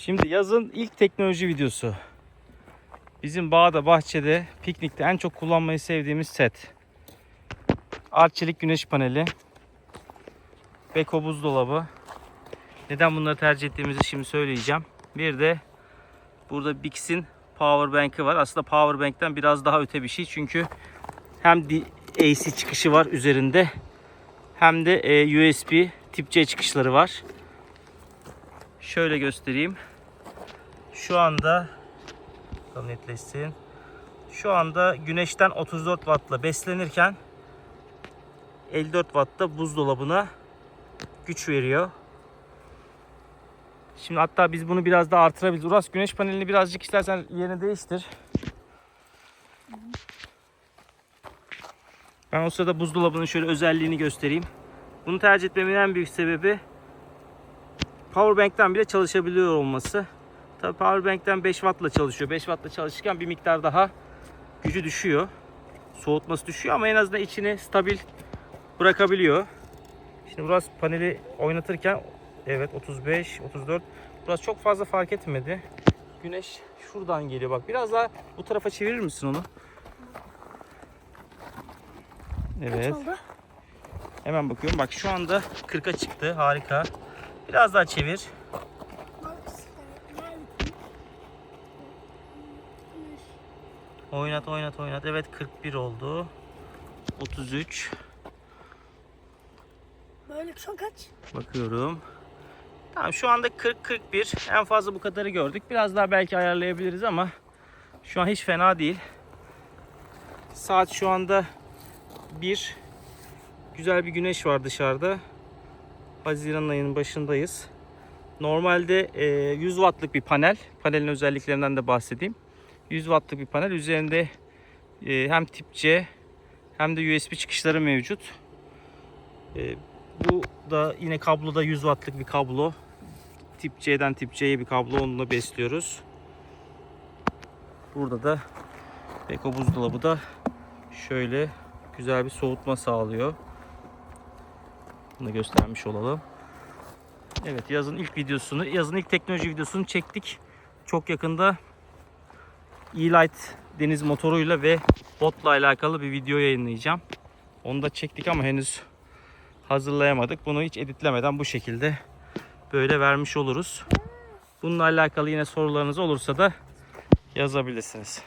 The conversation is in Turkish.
Şimdi yazın ilk teknoloji videosu. Bizim bağda, bahçede, piknikte en çok kullanmayı sevdiğimiz set. Arçelik güneş paneli. Beko buzdolabı. Neden bunları tercih ettiğimizi şimdi söyleyeceğim. Bir de burada Bix'in power bank'i var. Aslında power bank'ten biraz daha öte bir şey. Çünkü hem AC çıkışı var üzerinde hem de e, USB tip C çıkışları var. Şöyle göstereyim. Şu anda bakalım netleşsin. Şu anda güneşten 34 wattla beslenirken 54 wattla buzdolabına güç veriyor. Şimdi hatta biz bunu biraz daha artırabiliriz. Uras güneş panelini birazcık istersen yerini değiştir. Ben o sırada buzdolabının şöyle özelliğini göstereyim. Bunu tercih etmemin en büyük sebebi Powerbank'ten bile çalışabiliyor olması. Tabi Powerbank'ten 5 wattla çalışıyor. 5 wattla çalışırken bir miktar daha gücü düşüyor. Soğutması düşüyor ama en azından içini stabil bırakabiliyor. Şimdi burası paneli oynatırken evet 35, 34 burası çok fazla fark etmedi. Güneş şuradan geliyor bak. Biraz daha bu tarafa çevirir misin onu? Evet. Hemen bakıyorum. Bak şu anda 40'a çıktı. Harika. Biraz daha çevir. Oynat oynat oynat. Evet 41 oldu. 33. Böyle çok aç. Bakıyorum. Tamam şu anda 40-41. En fazla bu kadarı gördük. Biraz daha belki ayarlayabiliriz ama şu an hiç fena değil. Saat şu anda 1. Güzel bir güneş var dışarıda. Haziran ayının başındayız. Normalde e, 100 wattlık bir panel. Panelin özelliklerinden de bahsedeyim. 100 wattlık bir panel. Üzerinde e, hem tip C hem de USB çıkışları mevcut. E, bu da yine kabloda 100 wattlık bir kablo. Tip C'den tip C'ye bir kablo onunla besliyoruz. Burada da Beko buzdolabı da şöyle güzel bir soğutma sağlıyor. Bunu da göstermiş olalım. Evet yazın ilk videosunu, yazın ilk teknoloji videosunu çektik. Çok yakında E-Light deniz motoruyla ve botla alakalı bir video yayınlayacağım. Onu da çektik ama henüz hazırlayamadık. Bunu hiç editlemeden bu şekilde böyle vermiş oluruz. Bununla alakalı yine sorularınız olursa da yazabilirsiniz.